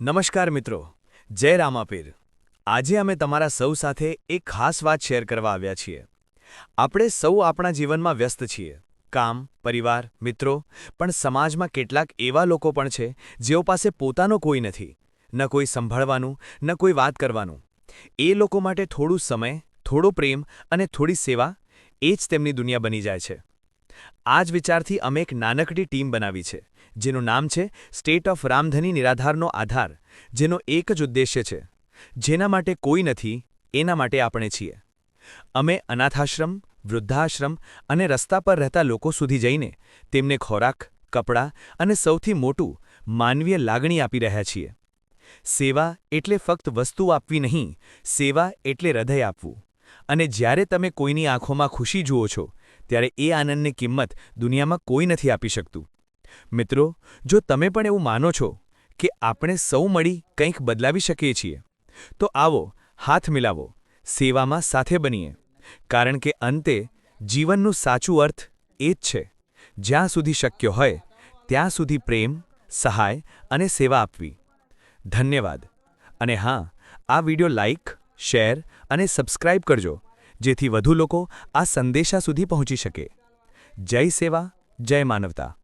નમસ્કાર મિત્રો, જય રામાપીર. આજે અમે તમારા સૌ સાથે એક ખાસ વાત શેર કરવા આવ્યા છીએ. આપણે સૌ આપણા જીવનમાં વ્યસ્ત છીએ. કામ, પરિવાર, મિત્રો, પણ સમાજમાં કેટલાક એવા લોકો પણ છે, જેઓ પાસે પોતાનો કોઈ નથી. ન કોઈ સંભાળવાનું, ન કોઈ વાત કરવાનું. એ લોકો માટે થોડું સમય, થોડો પ્રેમ અને થોડી સેવા, એ જ તેમની દુનિયા બની જાય છે. આ જ વિચારથી અમે એક નાનકડી ટીમ બનાવી છે, જેનું નામ છે સ્ટેટ ઓફ રામધની નિરાધારનો આધાર, જેનો એક જ ઉદ્દેશ્ય છે, જેના માટે કોઈ નથી, એના માટે આપણે છીએ. અમે અનાથાશ્રમ, વૃદ્ધાશ્રમ અને રસ્તા પર રહેતા લોકો સુધી જઈને તેમને ખોરાક, કપડાં અને સૌથી મોટું માનવીય લાગણી આપી રહ્યા છીએ. સેવા એટલે ફક્ત વસ્તુ આપવી નહીં, સેવા એટલે હૃદય આપવું. અને જ્યારે તમે કોઈની આંખોમાં ખુશી જુઓ છો ત્યારે એ આનંદની કિંમત દુનિયામાં કોઈ નથી આપી શકતું. મિત્રો, જો તમે પણ એવું માનો છો કે આપણે સૌ મળી કંઈક બદલાવી શકીએ છીએ, તો આવો, હાથ મિલાવો, સેવામાં સાથે બનીએ. કારણ કે અંતે જીવનનું સાચું અર્થ એ જ છે, જ્યાં સુધી શક્ય હોય, ત્યાં સુધી પ્રેમ, સહાય અને સેવા આપવી. ધન્યવાદ. અને હા, આ વિડિયો લાઇક શેર અને સબસ્ક્રાઇબ કરજો. જેથી વધુ લોકો આ સંદેશા સુધી પહોંચી શકે. જય સેવા જય માનવતા.